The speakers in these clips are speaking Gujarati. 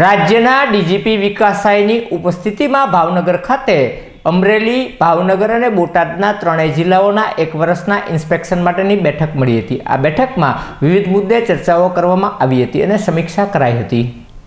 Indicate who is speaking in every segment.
Speaker 1: રાજ્યના ડીજીપી વિકાસ સાયની ઉપસ્થિતિમાં ભાવનગર ખાતે અમરેલી, ભાવનગર અને બોટાદના ત્રણેય જિલ્લાઓના એક વર્ષના ઇન્સ્પેક્શન માટેની બેઠક મળી હતી. આ બેઠકમાં વિવિધ મુદ્દે ચર્ચાઓ કરવામાં આવી હતી અને સમીક્ષા કરાઈ હતી.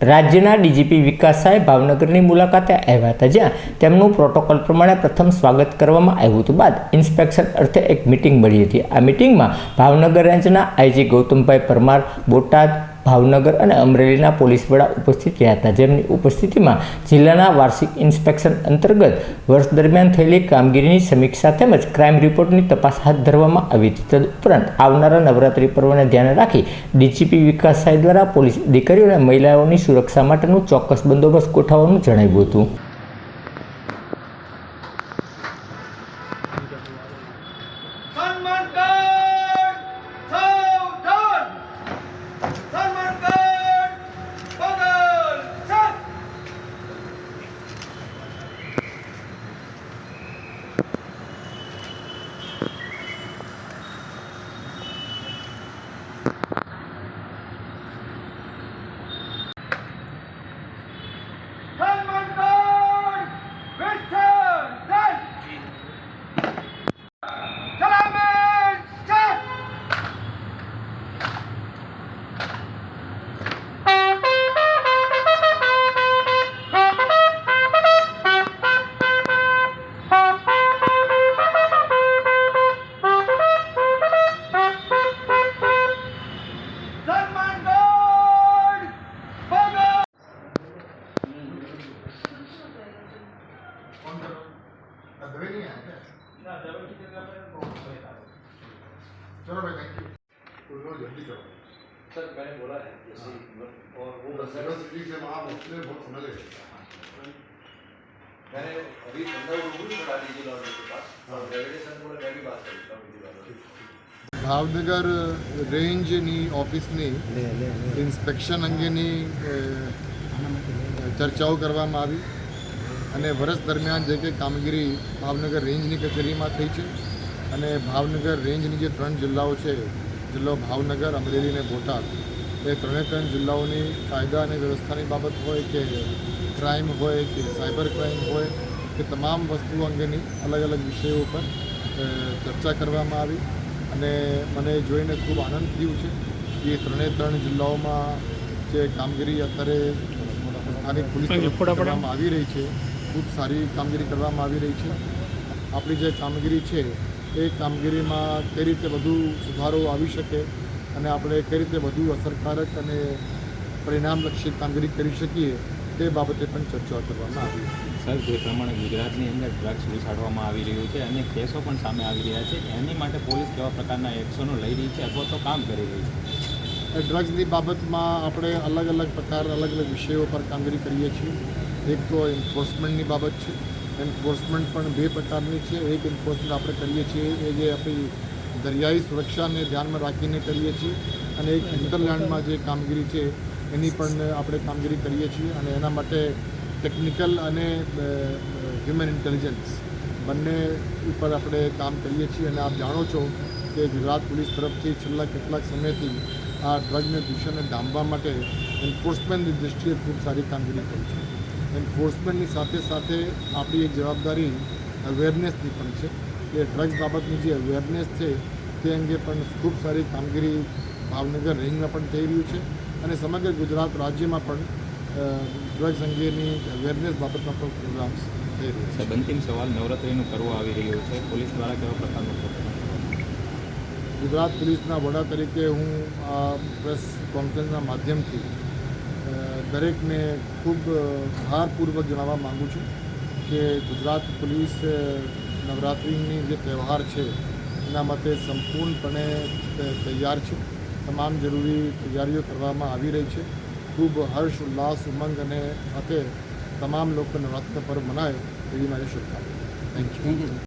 Speaker 1: રાજ્યના ડીજીપી વિકાસ સાહેબ ભાવનગરની મુલાકાતે આવ્યા હતા, જ્યાં તેમનું પ્રોટોકોલ પ્રમાણે પ્રથમ સ્વાગત કરવામાં આવ્યું હતું. બાદ ઇન્સ્પેક્શન અર્થે એક મિટિંગ મળી હતી. આ મિટિંગમાં ભાવનગર રેન્જના આઈજી ગૌતમભાઈ પરમાર, બોટાદ ભાવનગર અને અમરેલીના પોલીસ વડા ઉપસ્થિત રહ્યા હતા. જેમની ઉપસ્થિતિમાં જિલ્લાના વાર્ષિક ઇન્સ્પેક્શન અંતર્ગત વર્ષ દરમિયાન થયેલી કામગીરીની સમીક્ષા તેમજ ક્રાઇમ રિપોર્ટની તપાસ હાથ ધરવામાં આવી હતી. તદુપરાંત આવનારા નવરાત્રિ પર્વને ધ્યાને રાખી ડીજીપી વિકાસ સાય દ્વારા પોલીસ દીકરીઓ અને મહિલાઓની સુરક્ષા માટેનું ચોક્કસ બંદોબસ્ત ગોઠવવાનું જણાવ્યું હતું.
Speaker 2: दवाई नहीं है क्या चलो भाई थैंक यू कुछ लोग जल्दी करो
Speaker 3: सर मैंने बोला है जैसे और वो
Speaker 2: वो सिविल सिटी से वहाँ पहुँचने में बहुत समय लगेगा
Speaker 3: मैंने अभी पंद्रह लोगों को करा दीजिए लॉयर के पास और रेवल्यूशन बोले मैं भी बात करूँगा विधि
Speaker 2: ભાવનગર રેન્જની ઓફિસની ઇન્સ્પેક્શન અંગેની અ, ચર્ચાઓ કરવામાં આવી અને વર્ષ દરમિયાન જે કંઈ કામગીરી ભાવનગર રેન્જની કચેરીમાં થઈ છે અને ભાવનગર રેન્જની જે ત્રણ જિલ્લાઓ છે જિલ્લો ભાવનગર અમરેલી અને બોટાદ એ ત્રણે ત્રણ જિલ્લાઓની કાયદા અને વ્યવસ્થાની બાબત હોય કે ક્રાઇમ હોય કે સાયબર ક્રાઇમ હોય કે તમામ વસ્તુઓ અંગેની અલગ અલગ વિષયો ઉપર ચર્ચા કરવામાં આવી અને મને જોઈને ખૂબ આનંદ થયું છે કે ત્રણે ત્રણ જિલ્લાઓમાં જે કામગીરી અત્યારે સ્થાનિક પોલીસ કરવામાં આવી રહી છે ખૂબ સારી કામગીરી કરવામાં આવી રહી છે. આપણી જે કામગીરી છે, એ કામગીરીમાં કઈ રીતે વધુ સુધારો આવી શકે અને આપણે કઈ રીતે વધુ અસરકારક અને પરિણામલક્ષી કામગીરી કરી શકીએ, તે બાબતે પણ ચર્ચા કરવામાં આવી
Speaker 4: સર, જે પ્રમાણે ગુજરાતની અંદર ડ્રગ્સ વિસાડવામાં આવી રહ્યું છે અને કેસો પણ સામે આવી રહ્યા છે. એની માટે પોલીસ કેવા પ્રકારના એક્શનો લઈ રહી છે અથવા તો કામ કરી રહી છે?
Speaker 2: ડ્રગ્સની બાબતમાં આપણે અલગ અલગ પ્રકાર, અલગ અલગ વિષયો પર કામગીરી કરીએ છીએ. એક તો એન્ફોર્સમેન્ટની બાબત છે. એન્ફોર્સમેન્ટ પણ બે પ્રકારની છે. એક એન્ફોર્સમેન્ટ આપણે કરીએ છીએ એ જે આપણી દરિયાઈ સુરક્ષાને ધ્યાનમાં રાખીને કરીએ છીએ અને એક ઇન્ટરલેન્ડમાં જે કામગીરી છે એની પણ આપણે કામગીરી કરીએ છીએ અને એના માટે ટેકનિકલ અને હ્યુમન ઇન્ટેલિજન્સ બંને ઉપર આપણે કામ કરીએ છીએ. અને આપ જાણો છો કે ગુજરાત પોલીસ તરફથી છેલ્લા કેટલાક સમયથી આ ડ્રગને દૂષણને ડામવા માટે એન્ફોર્સમેન્ટની દૃષ્ટિએ ખૂબ સારી કામગીરી કરી છે એન્ફોર્સમેન્ટની સાથે સાથે આપણી એક જવાબદારી અવેરનેસની પણ છે કે ડ્રગ્સ બાબતની જે અવેરનેસ છે તે અંગે પણ ખૂબ સારી કામગીરી ભાવનગર રેન્જમાં પણ થઈ રહ્યું છે અને સમગ્ર ગુજરાત રાજ્યમાં પણ ડ્રગ્સ અંગેની અવેરનેસ બાબતમાં પણ પ્રોગ્રામ્સ થઈ રહ્યા છે
Speaker 4: અંતિમ સવાલ નવરાત્રીનું કરવો આવી રહ્યો છે પોલીસ દ્વારા કેવા પ્રકારનું?
Speaker 2: ગુજરાત પોલીસના વડા તરીકે હું આ પ્રેસ કોન્ફરન્સના માધ્યમથી દરેકને ખૂબ ભારપૂર્વક જણાવવા માગું છું કે ગુજરાત પોલીસ નવરાત્રિની જે તહેવાર છે, એના માટે સંપૂર્ણપણે તૈયાર છે. તમામ જરૂરી તૈયારીઓ કરવામાં આવી રહી છે. ખૂબ હર્ષ, ઉલ્લાસ, ઉમંગ અને સાથે તમામ લોકો નવરાત્ર પર્વ મનાય એવી મારી શુભકામના. Thank you